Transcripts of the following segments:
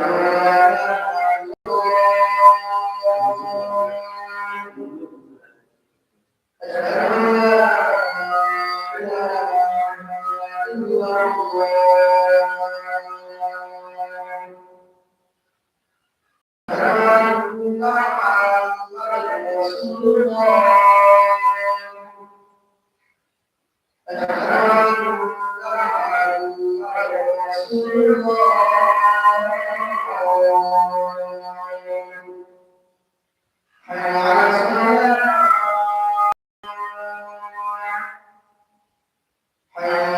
Amén. Amen.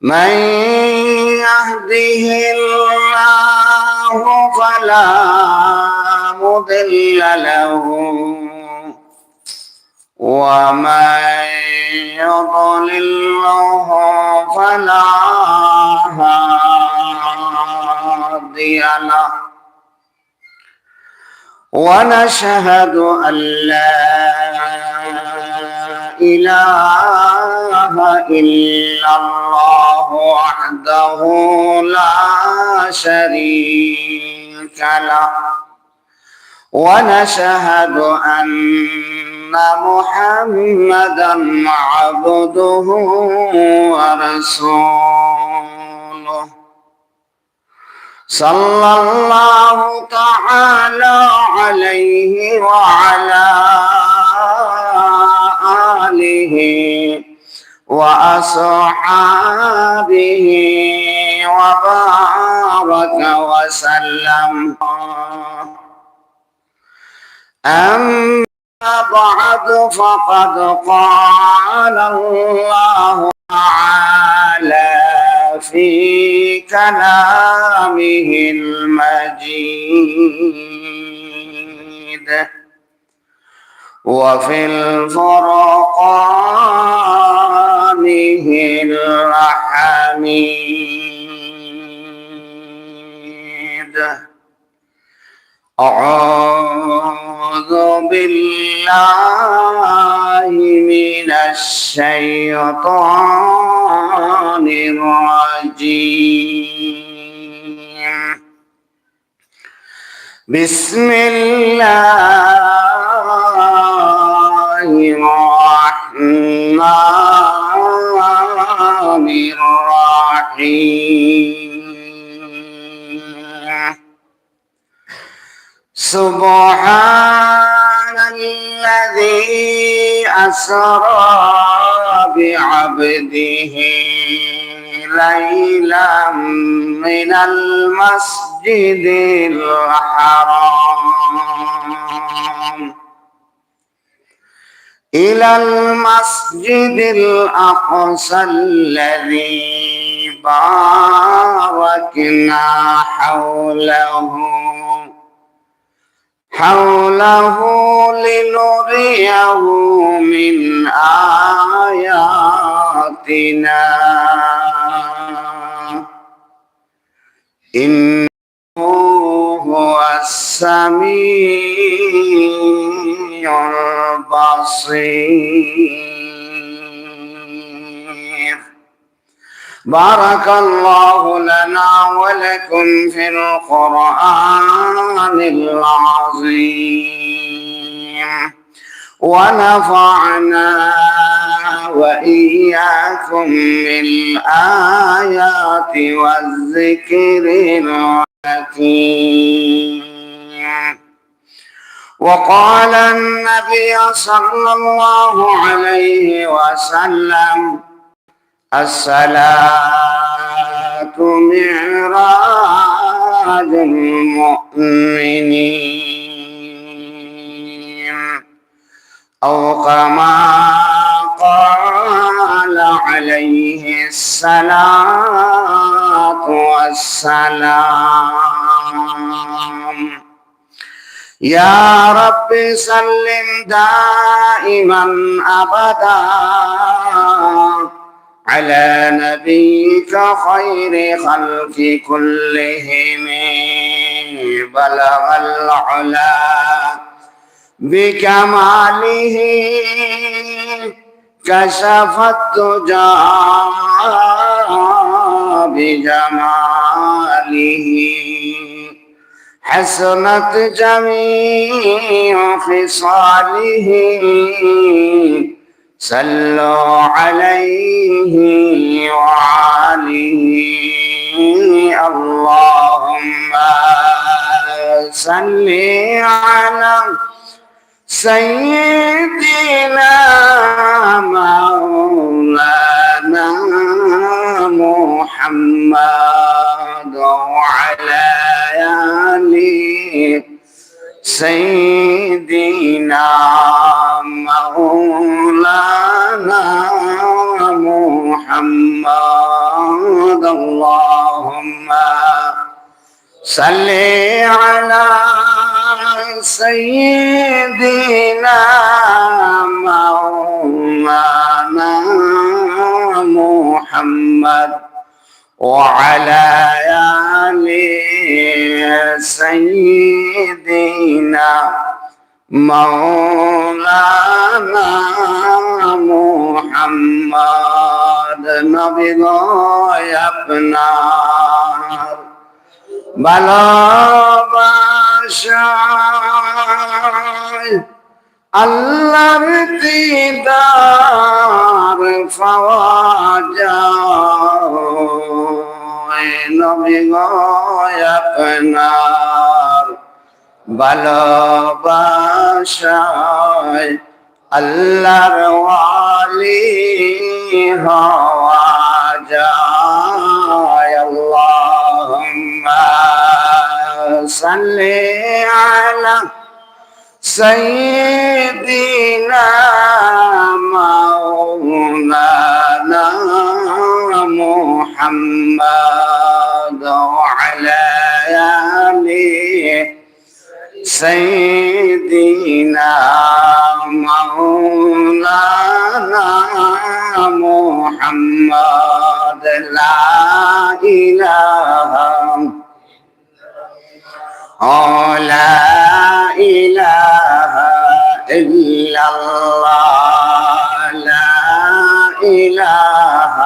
من يهده الله فلا مضل له ومن يضلله فلا هادي له ونشهد أن لا إله إلا الله وحده لا شريك له. ونشهد أن محمدا عبده ورسوله. صلى الله تعالى عليه وعلى آله وأصحابه وبارك وسلم. أما بعد فقد قال الله تعالى في كلامه المجيد. وفي الفرقانه الحميد. أعوذ بالله من الشيطان الرجيم. بسم الله الرحمن الرحيم سبحان الذي أسرى بعبده ليلا من المسجد الحرام إلى المسجد الأقصى الذي باركنا حوله. حوله لنريه من آياتنا. إنه هو السميع البصير بارك الله لنا ولكم في القرآن العظيم. ونفعنا وإياكم بالآيات والذكر الحكيم. وقال النبي صلى الله عليه وسلم الصلاة معراج المؤمنين. أو كما قال عليه الصلاة والسلام. يا رب سلم دائما أبدا على نبيك خير خلق كلهم بلغ العلا بكماله كشف الدجى بجماله حسنت جميع خصاله. صلوا عليه وعليه اللهم صل على سيدنا مولانا محمد وعلى آله سيدنا مولانا محمد. اللهم صل على سيدنا مولانا محمد وعلى آل سيدنا مولانا محمد نبينا يا ابن بلا ভালোবাসায় আল্লাহর দিদার পাওয়া যায় নবী আপনার ভালোবাসায় আল্লাহর ওয়ালি হওয়া যায়। فصل على سيدنا مولانا محمد وعلى آله سيدنا مولانا محمد. لا إله لا إله إلا الله لا إله.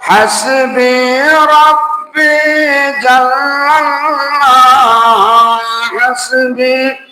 حسبي ربي جل الله حسبي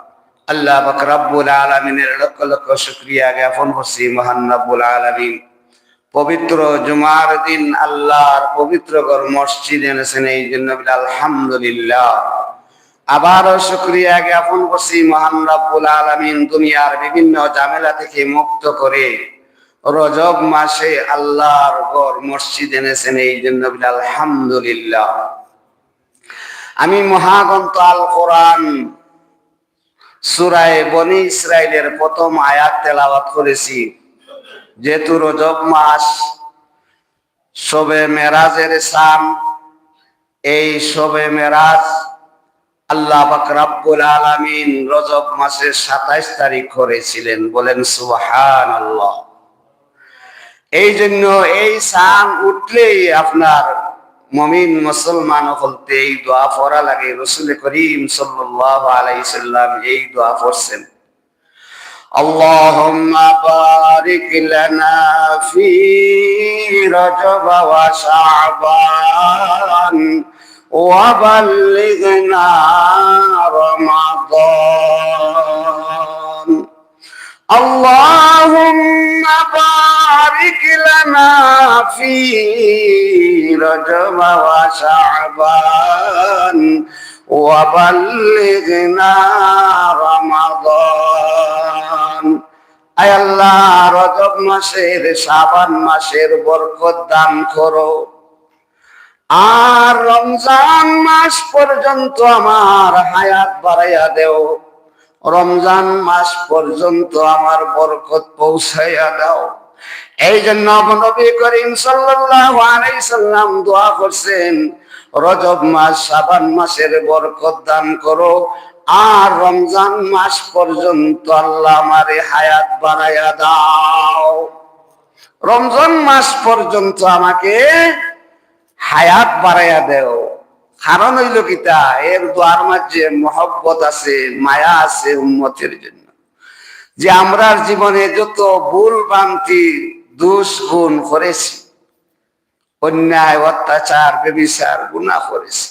আল্লাহ পাক রব্বুল আলামিনের লক্ষ লক্ষ শুকরিয়া জ্ঞাপন করছি, মহান রব্বুল আলামিন। পবিত্র জুমার দিন আল্লাহর পবিত্র ঘর মসজিদ এনেছেন, এই জন্য আলহামদুলিল্লাহ। আবারও শুক্রিয়া জ্ঞাপন করছি, মহান রব্বুল আলামিন, দুনিয়ার বিভিন্ন ঝামেলা থেকে মুক্ত করে রজব মাসে আল্লাহর ঘর মসজিদ এনেছেন, এই জন্য আলহামদুলিল্লাহ। আমি মহাগ্রন্থ আল কোরআন সুরায় বনি ইসরায়েলের প্রথম আয়াত তেলাওয়াত করেছি। যেহেতু রজব মাস, শবে মেরাজের সান এই শবে মেরাজ আল্লাহ পাক রাব্বুল আলামিন রজব মাসের সাতাইশ তারিখ করেছিলেন। বলেন সুবহান আল্লাহ এই জন্য এই সান উঠলেই আপনার মমিন মুসলমান হলতে এই দোয়া পড়া লাগে রসুল করিম সাল্লাল্লাহু আলাইহি সাল্লাম এই দোয়া পড়ছেন اللهم بارك لنا في رجب وشعبان وبلغنا رمضان اللهم بارك لنا في رجب وشعبان وبلغنا رمضان আয় আল্লাহ রজব মাসের সাবান মাসের বরকত দান করো আর রমজান মাস পর্যন্ত আমার হায়াত বাড়াইয়া দেও রমজান মাস পর্যন্ত আমার বরকত পৌঁছাইয়া দাও। এই জন্য নবী করিম সাল্লাম দোয়া করছেন, রজব মাস শাবান মাসের বরকত দান করো। আর রমজান মাস পর্যন্ত আল্লাহ আমারে হায়াত বাড়াইয়া দাও। রমজান মাস পর্যন্ত আমাকে হায়াত বাড়াইয়া দেও। কারণ হইল কিতা এর দোয়ার মাঝে মহব্বত আছে, মায়া আছে উন্মতের জন্য। যে আমরার জীবনে যত ভুল ভ্রান্তি, দুষ, গুণ করেছি, অন্যায়, অত্যাচার বেবিচার গুণা করেছি,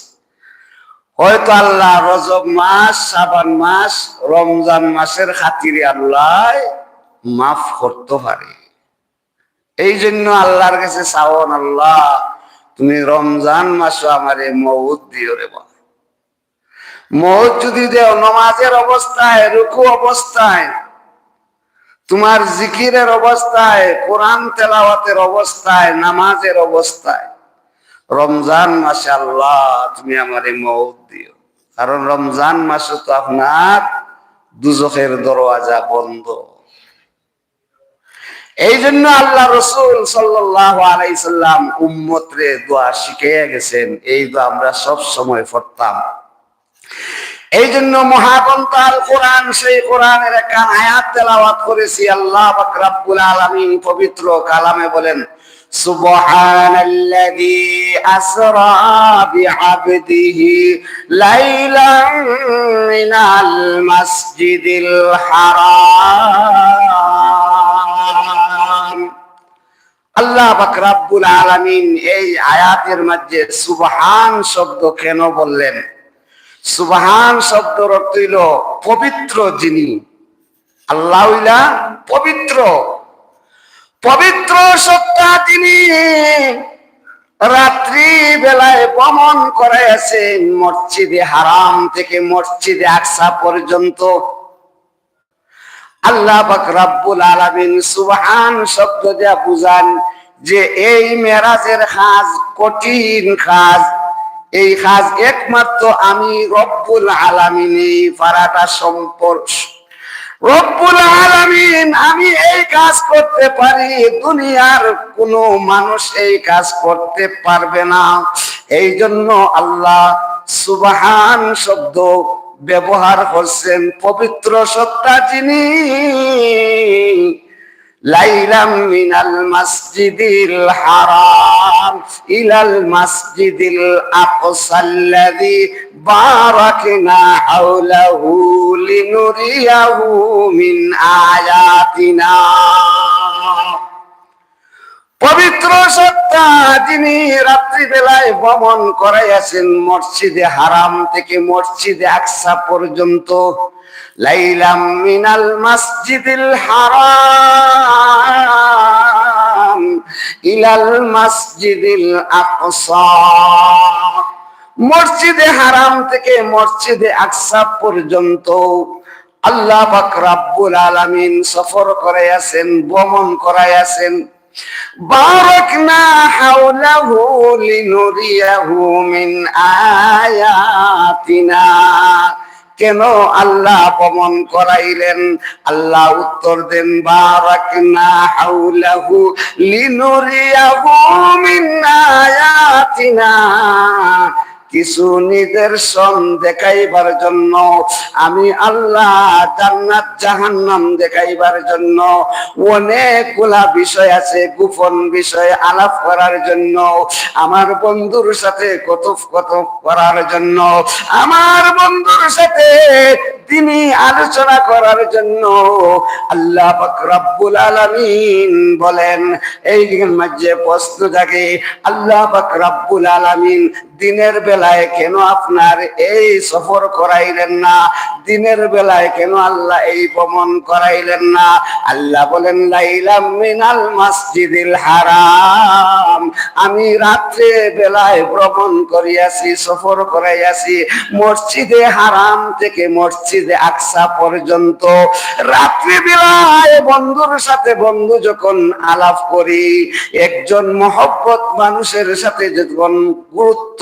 হয়তো আল্লাহ রজব মাস সাবান মাস, রমজান মাসের খাতিরে আল্লাহ মাফ করতে পারে। এই জন্য আল্লাহর কাছে চাওন আল্লাহ তুমি রমজান মাসও আমারে মৌত দিও রে বা মৌত যদি দেও, নমাজের অবস্থায়, রুকু অবস্থায়, তোমার জিকিরের অবস্থায়, কোরআন তেলাওয়াতের অবস্থায়, নামাজের অবস্থায়, রমজান মাসে আল্লাহ তুমি আমারে মৌত দিও। কারণ রমজান মাসে তো আপনার দুজখের দরওয়াজা বন্ধ। এই জন্য আল্লাহ রসুল আলাইসাল্লাম উম্মতরে দোয়া শিখিয়ে গেছেন, এই দোয়া আমরা সব সময় পড়তাম। এই জন্য মহাগ্রন্থ কোরআন, সেই কোরআনের আয়াত তেলাওয়াত করেছি। আল্লাহ পাক রাব্বুল আলামিন পবিত্র কালামে বলেন, সুবহানাল্লাযী আসরা বিআবদিহি লাইলান মিনাল মাসজিদিল হারাম। আল্লাহ পাক রাব্বুল আলামিন এই আয়াতের মাঝে সুবহান শব্দ কেন বললেন? সুবহান শব্দ অর্থ হইল পবিত্র যিনি। আল্লাহ পবিত্র। পবিত্র সত্তা তিনি। রাত্রি বেলায় ভ্রমণ করাইয়াছেন মসজিদে হারাম থেকে মসজিদে আকসা পর্যন্ত। আল্লাহ পাক রাব্বুল আলামিন সুবহান শব্দ দিয়া বুঝান যে এই মেরাজের কাজ কঠিন কাজ এই কাজ একমাত্র আমি রব্বুল আলামিন এই পারাটা সম্পর্ক রব্বুল আলামিন, আমি এই কাজ করতে পারি, দুনিয়ার কোন মানুষ এই কাজ করতে পারবে না। এই জন্য আল্লাহ সুবহান শব্দ ব্যবহার করছেন পবিত্র সত্তা যিনি। লাইলাম মিনাল মাসজিদিল হারাম, ইলাল মাসজিদিল আকসাল্লাযী বারাকনা হাওলাহু লিনুরিয়াহু মিন আয়াতিনা। পবিত্র সত্তা যিনি রাত্রিবেলায় ভ্রমণ করাইয়াছেন মসজিদে হারাম থেকে মসজিদে আকসা পর্যন্ত, লাইলাম মিনাল মসজিদিল হারাম ইলাল মসজিদিল আকসা। মসজিদে হারাম থেকে মসজিদে আকসা পর্যন্ত আল্লাহ পাক রাব্বুল আলামিন সফর করাইয়াছেন, ভ্রমণ করাইয়াছেন। বারাকনা حوله لنريه من آياتنا কেন আল্লাহ অপমন করাইলেন? আল্লাহ উত্তর দেন, বারাকনা হাউলাহু লিনুরিয়াহু মিন আয়াতিনা। কিছু নিদর্শন দেখাইবার জন্য, আমি আল্লাহ জান্নাত জাহান্নাম দেখাইবার জন্য অনেকগুলা বিষয় আছে, গোপন বিষয় আলাপ করার জন্য, আমার বন্ধুর সাথে কত কত করার জন্য, আমার বন্ধুর সাথে তিনি আলোচনা করার জন্য। আল্লাহ রব্বুল আলামিন বলেন, এই মাঝে প্রশ্ন জাগে, আল্লাহ রব্বুল আলামিন দিনের বেলায় কেন আপনার এই সফর করাইলেন না? দিনের বেলায় কেন আল্লাহ এই ভ্রমণ করাইলেন না? আল্লাহ বলেন, লাইলাম মিনাল মসজিদিল হারাম। আমি রাত্রে বেলায় ভ্রমণ করিয়াছি, সফর করাইয়াছি, মসজিদে হারাম থেকে মসজিদে আকসা পর্যন্ত। রাত্রি বেলায় বন্ধুর সাথে বন্ধু যখন আলাপ করি, একজন মহব্বত মানুষের সাথে যখন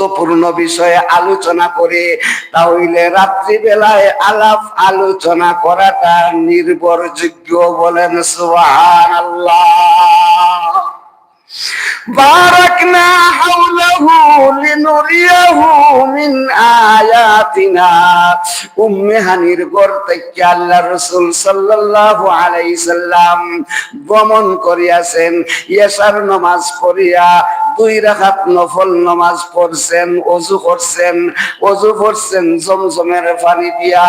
গুরুত্বপূর্ণ বিষয়ে আলোচনা করে, তাহলে রাত্রি বেলায় আলাপ আলোচনা করাটা নির্ভরযোগ্য বলেন মিন সাল্লাম ভ্রমণ করিয়াছেন ইয়াসার নামাজ পড়িয়া দুই রাকাত নফল নামাজ পড়ছেন ওযু করছেন ওযু করছেন, জমজমের পানি দিয়া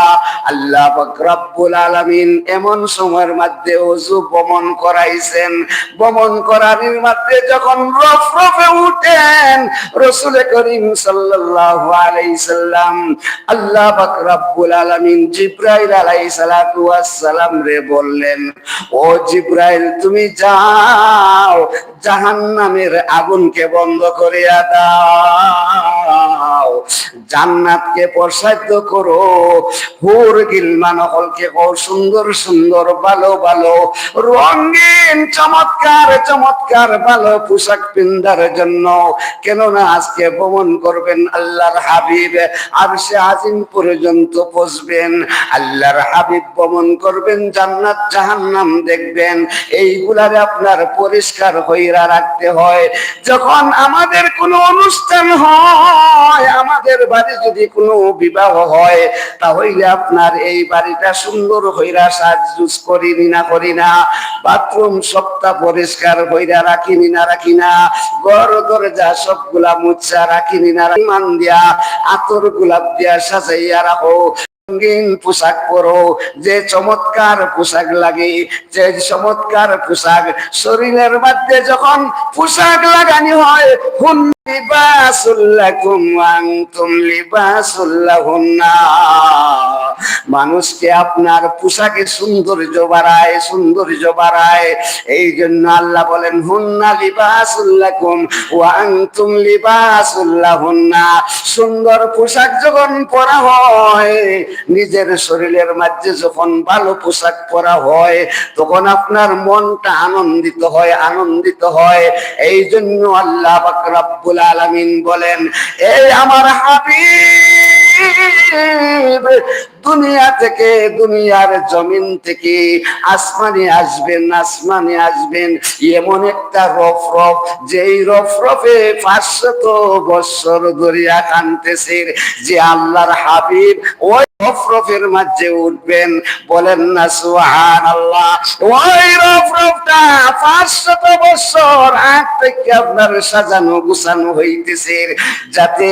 আল্লাহ পাক রব্বুল আলামিন এমন সময়ের মধ্যে ওযু ভ্রমণ করাইছেন। ভ্রমণ করার মধ্যে যখন রফ রফে উঠেন রসুল করিম সাল্লাল্লাহু আলাইহি আল্লাহ পাক রব্বুল আলামিন জিব্রাইল আলাইহিস সালাতু সালাম রে বললেন, ও জিব্রাইল, তুমি যাও জাহান্নামের আগুনকে বন্ধ করিয়া দাও। জান্নাতকে প্রসাদ্য করো। হুর গিলমান হলকে কো সুন্দর সুন্দর, ভালো ভালো। রঙিন, চমৎকার চমৎকার, ভালো পোশাক পিন্দার জন্য। কেননা আজকে ভ্রমণ করবেন আল্লাহর হাবিব আর সে আজিম পর্যন্ত পৌঁছবেন। আল্লাহর হাবিব ভ্রমণ করবেন, জান্নাত, জাহান্নাম দেখবেন। এইগুলারে আপনার পরিষ্কার হইরা রাখতে হয়। যখন আমাদের কোনো অনুষ্ঠান হয় আমাদের বাড়ি যদি কোনো বিবাহ হয়, তাহলে আপনার এই বাড়িটা সুন্দর হইরা সাজুজ করিনি না করি না। বাথরুম সবটা পরিষ্কার হইরা রাখিনি না রাখি না। ঘর, দরজা সবগুলা মুচ্ছা রাখিনি না মান দিয়া, আতর গোলাপ দিয়া সাজাইয়া রাখো। পোশাক পরো। যে চমৎকার পোশাক লাগে, যে চমৎকার পোশাক। শরীরের মধ্যে যখন পোশাক লাগানি হয় মানুষকে আপনার পোশাকে সৌন্দর্য বাড়ায় সৌন্দর্য বাড়ায়। এই জন্য আল্লাহ বলেন, হুন্না লিবাসুল্লাকুম ওয়া আনতুম লিবাসুল্লাহুন্না সুন্দর পোশাক যখন পরা হয়, নিজের শরীরের মাঝে যখন ভালো পোশাক পরা হয়, তখন আপনার মনটা আনন্দিত হয় আনন্দিত হয়। এই জন্য আল্লাহ পাক রব্বুল আলামিন বলেন এই আমার দুনিয়া থেকে দুনিয়ার জমিন থেকে আসমানে আসবেন আসমানে আসবেন। এমন একটা রফ রফ যেই রফ রফে পাঁচশত বৎসর দরিয়া কানতেছে যে আল্লাহর হাবিব ওই রফরফের মাঝে উঠবেন। বলেন না সুহান আল্লাহ ওই রফরফটা পাঁচশত বছর আগ থেকে আপনার সাজানো, গুছানো হইতেছে, যাতে